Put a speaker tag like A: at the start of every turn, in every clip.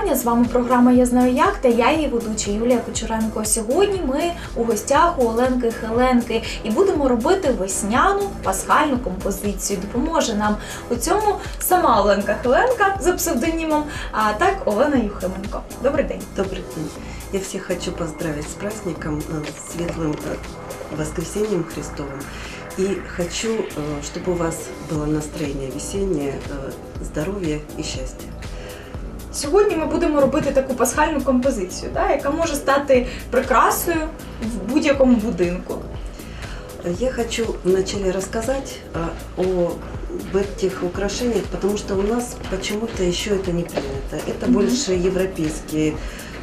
A: вітання! З вами програма Я знаю як та я її ведуча Юлія Кучеренко. Сьогодні ми у гостях у Оленки Хеленки і будемо робити весняну пасхальну композицію. Допоможе нам у цьому сама Оленка Хеленка за псевдонімом, а так Олена Юхименко. Добрий день.
B: Добрый день. Я всех хочу поздравить с праздником, э, с светлым э, воскресением Христовым. И хочу, э, чтобы у вас было настроение весеннее, э, здоровья и счастья.
A: Сьогодні ми будемо робити таку пасхальну композицію, да, яка може стати прикрасою в будь-якому будинку.
B: Я хочу вначале рассказать э, об этих украшениях, потому что у нас почему-то еще это не принято. Это больше европейские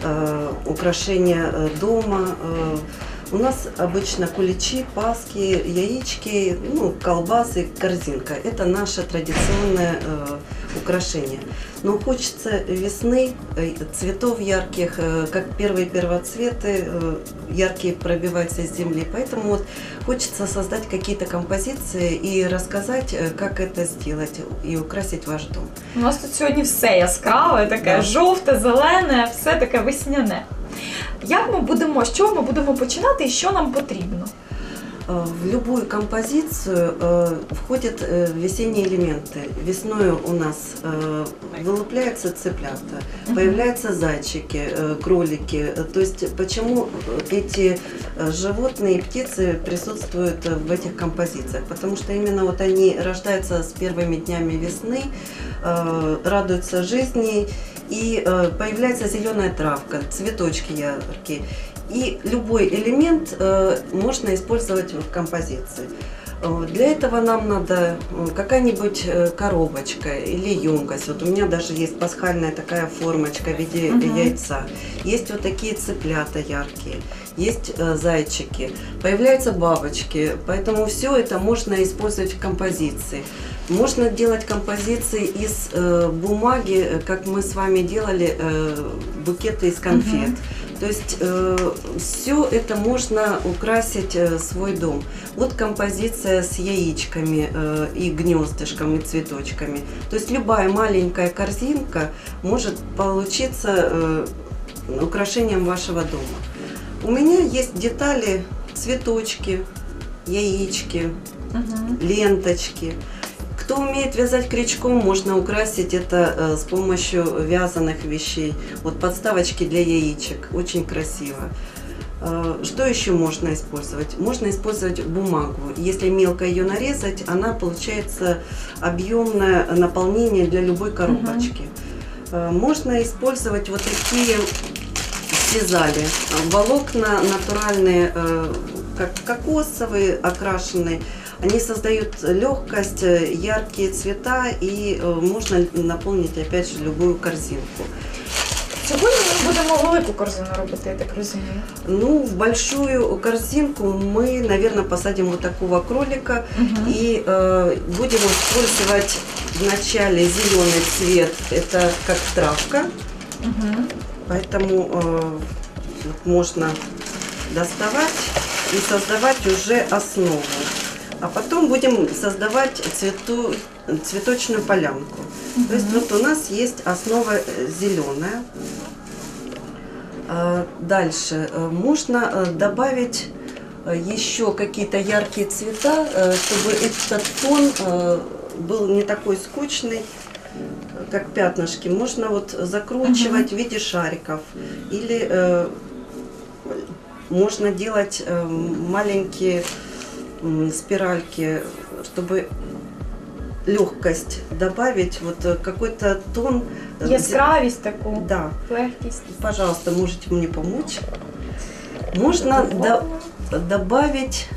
B: э, украшения дома. э. У нас обычно куличи, паски, яички, ну, колбасы, корзинка. Это наше традиционное э, украшение. Но хочется весны, э, цветов ярких, э, как первые первоцветы, э, яркие пробиваются из земли. Поэтому вот хочется создать какие-то композиции и рассказать, э, как это сделать и украсить ваш дом.
A: У нас тут сьогодні все яскраве, таке
B: Да.
A: жовте, зелене, все таке весняне. Як ми будемо, з чого ми будемо починати і що нам потрібно?
B: Э, В любую композицию э, входят э, весенние элементы. Весной у нас вылупляются цыплята, появляются зайчики, кролики. То есть почему эти животные и птицы присутствуют в этих композициях? Потому что именно вот они рождаются с первыми днями весны, радуются жизни, и появляется зеленая травка, цветочки яркие. И любой элемент э, можно использовать в композиции. Э, Для этого нам надо э, какая-нибудь коробочка или емкость. Вот у меня даже есть пасхальная такая формочка в виде
A: Мгм.
B: яйца. Есть вот такие цыплята яркие, есть зайчики, появляются бабочки. Поэтому все это можно использовать в композиции. Можно делать композиции из э, бумаги, как мы с вами делали э, букеты из конфет.
A: Мгм.
B: То есть все это можно украсить э, свой дом. Вот композиция с яичками э, и гнездышком и цветочками. То есть любая маленькая корзинка может получиться э, украшением вашего дома. У меня есть детали, цветочки, яички,
A: Угу.
B: ленточки. Кто умеет вязать крючком, можно украсить это э, с помощью вязаных вещей. Вот подставочки для яичек, очень красиво. Э, Что еще можно использовать? Можно использовать бумагу. Если мелко ее нарезать, она получается объемное наполнение для любой коробочки. Э, Можно использовать вот такие связали. Волокна натуральные, как кокосовые, окрашенные. Они создают легкость, э, яркие цвета и э, можно наполнить опять же любую корзинку.
A: Сьогодні ми будемо велику корзину робити, я так розумію.
B: Ну, в большую корзинку мы, наверное, посадим вот такого кролика
A: Угу.
B: и э, будем использовать вначале зеленый цвет, это как травка,
A: Угу.
B: Поэтому э, можно доставать и создавать уже основу. А потом будем создавать цвету, цветочную полянку. То есть вот у нас есть основа зеленая. Дальше э, можно э, добавить э, еще какие-то яркие цвета, э, чтобы этот фон э, был не такой скучный, как пятнышки. Можно вот закручивать в виде шариков или э, можно делать э, маленькие спиральки, чтобы легкость добавить, вот э, какой-то тон. э,
A: Яскравість таку,
B: Да,
A: легкість.
B: пожалуйста, можете мне помочь. Можно до- добавить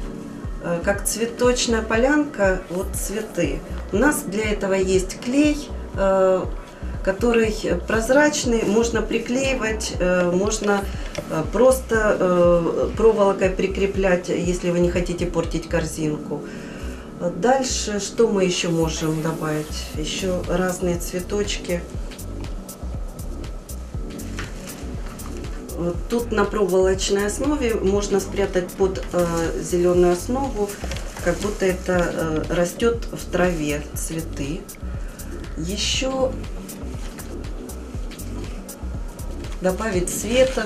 B: э, как цветочная полянка, вот цветы. У нас для этого есть клей, который прозрачный, можно приклеивать, э, можно э, просто э, проволокой прикреплять, если вы не хотите портить корзинку. Дальше что мы еще можем добавить? Еще разные цветочки. Тут на проволочной основе можно спрятать под зеленую основу, как будто это растет в траве цветы. Еще добавить света.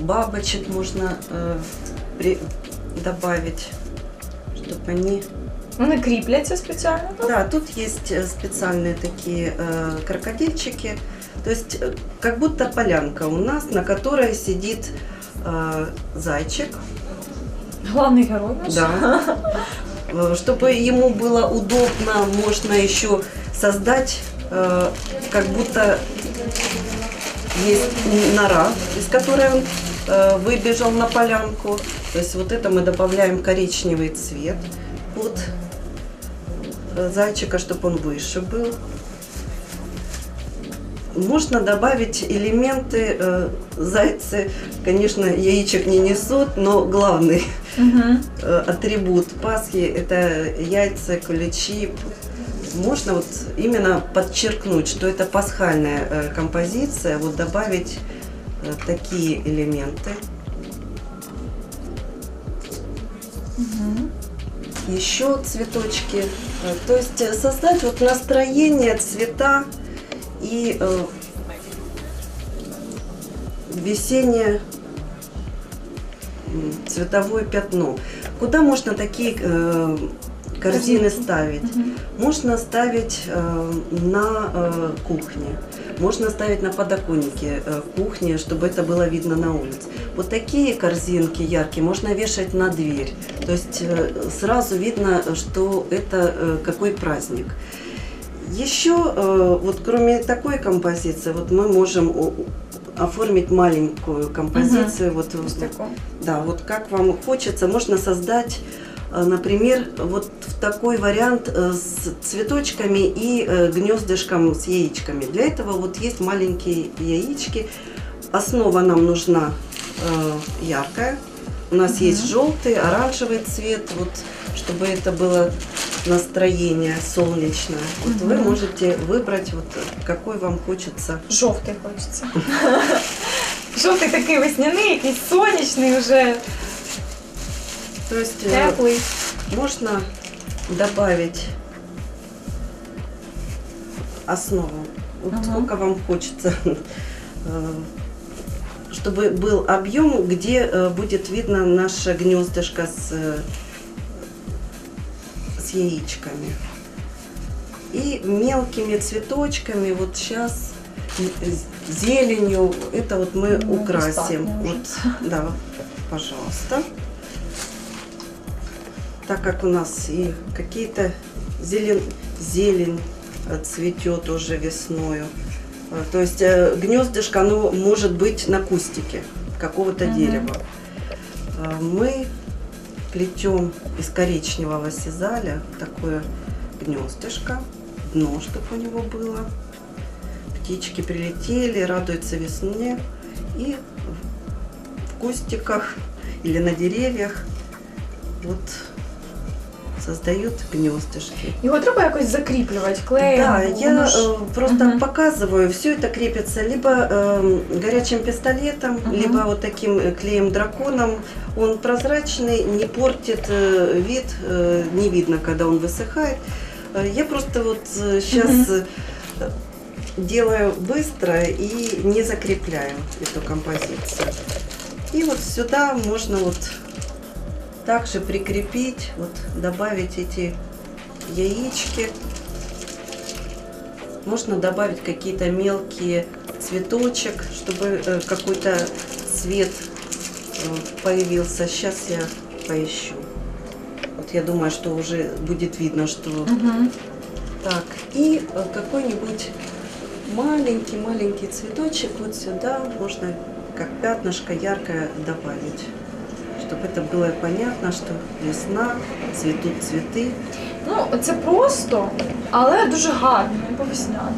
B: Бабочек можно э, при- добавить, чтобы они
A: Вони кріпляться спеціально. так?
B: Да, тут есть э, специальные такие э, крокодильчики. То есть э, как будто полянка у нас, на которой сидит э, зайчик.
A: Головний герой наш.
B: Да. Э, Чтобы ему было удобно, можно еще создать, э, как будто есть нора, из которой он э, выбежал на полянку. То есть вот это мы добавляем коричневый цвет под э, зайчика, чтобы он выше был. Можно добавить элементы, э, зайцы, конечно, яичек не несут, но главный
A: Мгм.
B: э, атрибут Пасхи – это яйца, куличи. Можно вот именно подчеркнуть, что это пасхальная э, композиция, вот добавить э, такие элементы.
A: Мгм.
B: Еще цветочки. Э, То есть создать вот настроение, цвета и э, весеннее цветовое пятно. Куда можно такие э, корзины ставить? Можно ставить э, на э, кухне, можно ставить на подоконнике э, кухни, чтобы это было видно на улице. Вот такие корзинки яркие можно вешать на дверь. То есть э, сразу видно, что это э, какой праздник. Еще, э, вот кроме такой композиции, вот мы можем оформить маленькую композицию. Вот,
A: Ось таку.
B: да, вот как вам хочется, можно создать, например, вот в такой вариант э, с цветочками и э, гнездышком с яичками. Для этого вот есть маленькие яички. Основа нам нужна э, яркая. У нас
A: Мгм.
B: есть желтый, оранжевый цвет, вот, чтобы это было настроение солнечное. Вот вы можете выбрать, вот, какой вам хочется.
A: Жовтий хочеться. Жовтий такий весняний, якийсь сонячний вже,
B: То есть э,
A: теплий.
B: Можно добавить основу. Вот
A: Ага.
B: сколько вам хочется, э, чтобы был объем, где э, будет видно наше гнездышко с, э, с яичками. И мелкими цветочками вот сейчас зеленью это вот мы
A: Ну,
B: украсим. Вот, да, пожалуйста так как у нас и какие-то зелень, зелень э, цветет уже весною. Э, То есть э, гнездышко, оно может быть на кустике какого-то
A: Мгм.
B: дерева. Мы плетем из коричневого сизаля такое гнездышко, дно, чтобы у него было. Птички прилетели, радуются весне. И в кустиках или на деревьях вот создают гнездышки.
A: Його треба якось закріплювати, клеєм.
B: Да, я э, просто
A: Мгм.
B: показываю, все это крепится либо эм, горячим пистолетом,
A: Мгм.
B: либо вот таким э, клеем драконом. Он прозрачный, не портит э, вид, э, не видно, когда он высыхает. Э, Я просто вот сейчас
A: Мгм.
B: делаю быстро и не закрепляю эту композицию. И вот сюда можно вот также прикрепить, вот добавить эти яички. Можно добавить какие-то мелкие цветочек, чтобы э, какой-то цвет э, появился. Сейчас я поищу. Вот я думаю, что уже будет видно, что
A: Мгм.
B: так, и э, какой-нибудь маленький-маленький цветочек вот сюда можно как пятнышко яркое добавить. Чтобы это было понятно, что весна, цветут цветы.
A: Ну, це просто, але дуже гарно і по-весняно.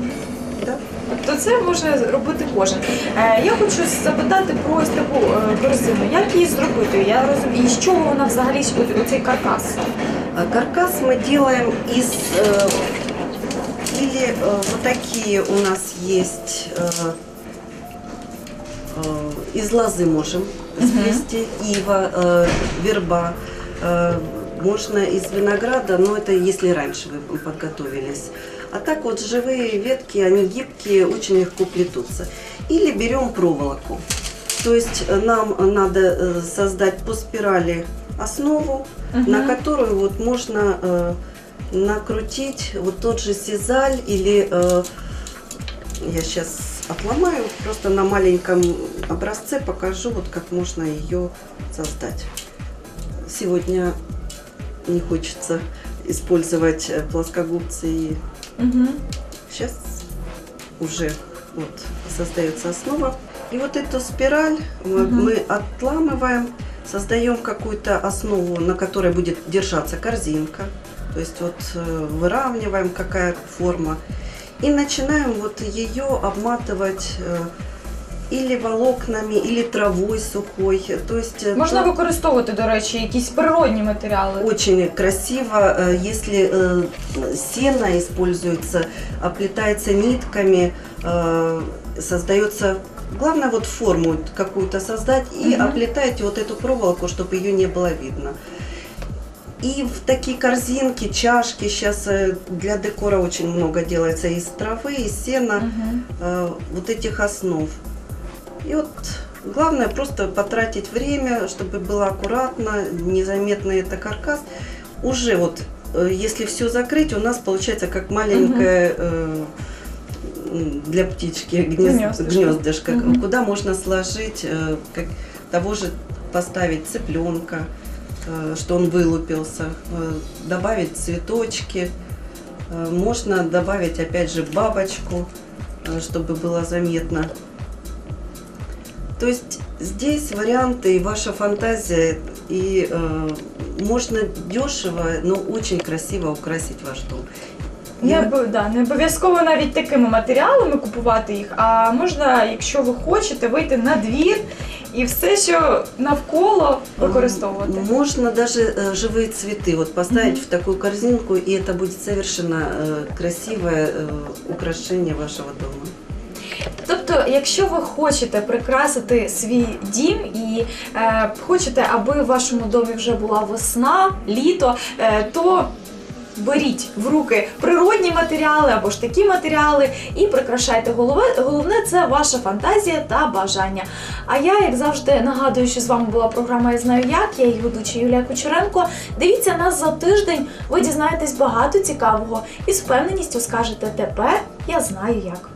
B: Да?
A: Тобто це може робити кожен. Е, я хочу запитати про ось таку е, корзину. Як її зробити? Я розумію, і з чого вона взагалі о- оцей каркас?
B: А Каркас мы делаем из э, или э, вот такие у нас есть э, э, из лозы можем
A: Мгм.
B: сплести, ива, э, верба. Э, можно из винограда, но это если раньше вы подготовились. А так вот живые ветки, они гибкие, очень легко плетутся. Или берем проволоку. То есть э, нам надо э, создать по спирали основу,
A: Мгм.
B: на которую вот можно э, накрутить вот тот же сизаль или э, я сейчас отломаю, просто на маленьком образце покажу, вот как можно ее создать. Сегодня не хочется использовать э, плоскогубцы и
A: Угу.
B: Сейчас уже вот создается основа. И вот эту спираль мы,
A: Мгм.
B: мы отламываем, создаем какую-то основу, на которой будет держаться корзинка. То есть вот э, выравниваем, какая форма. И начинаем вот ее обматывать э, или волокнами, или травой сухой. То есть э,
A: Можна
B: то-
A: використовувати, до речі, якісь природні матеріали.
B: очень красиво, э, если э, сено используется, оплетается нитками, э, создается, главное вот форму какую-то создать и
A: Мгм.
B: оплетаете вот эту проволоку, чтобы ее не было видно. И в такие корзинки, чашки сейчас э, для декора очень много делается из травы, из сена э, вот этих основ. И вот главное просто потратить время, чтобы было аккуратно, незаметно это каркас. Уже вот, э, если все закрыть, у нас получается как маленькое э, м, для птички гнез-
A: Гнездышко.
B: гнездышко,
A: Мгм.
B: куда можно сложить э, как того же поставить цыпленка, что он вылупился, э, добавить цветочки, э, можно добавить опять же бабочку, э, чтобы было заметно. То есть здесь варианты и ваша фантазия, и э, можно дешево, но очень красиво украсить ваш дом.
A: Не,
B: Я-
A: обов- да, не обов'язково навіть такими матеріалами купувати їх, а можна, якщо ви хочете, вийти на двір і все, що навколо використовувати.
B: М, Можно даже э, живые цветы вот поставить
A: Мгм.
B: в такую корзинку, и это будет совершенно э, красивое э, украшение вашего дома.
A: Тобто, якщо ви хочете прикрасити свій дім і е, хочете, аби в вашому домі вже була весна, літо, е, то беріть в руки природні матеріали або ж такі матеріали і прикрашайте голове. Головне це ваша фантазія та бажання. А я, як завжди, нагадую, що з вами була програма Я знаю як. Я її ведуча Юлія Кучеренко. Дивіться нас за тиждень. Ви дізнаєтесь багато цікавого і з впевненістю скажете тепер я знаю як.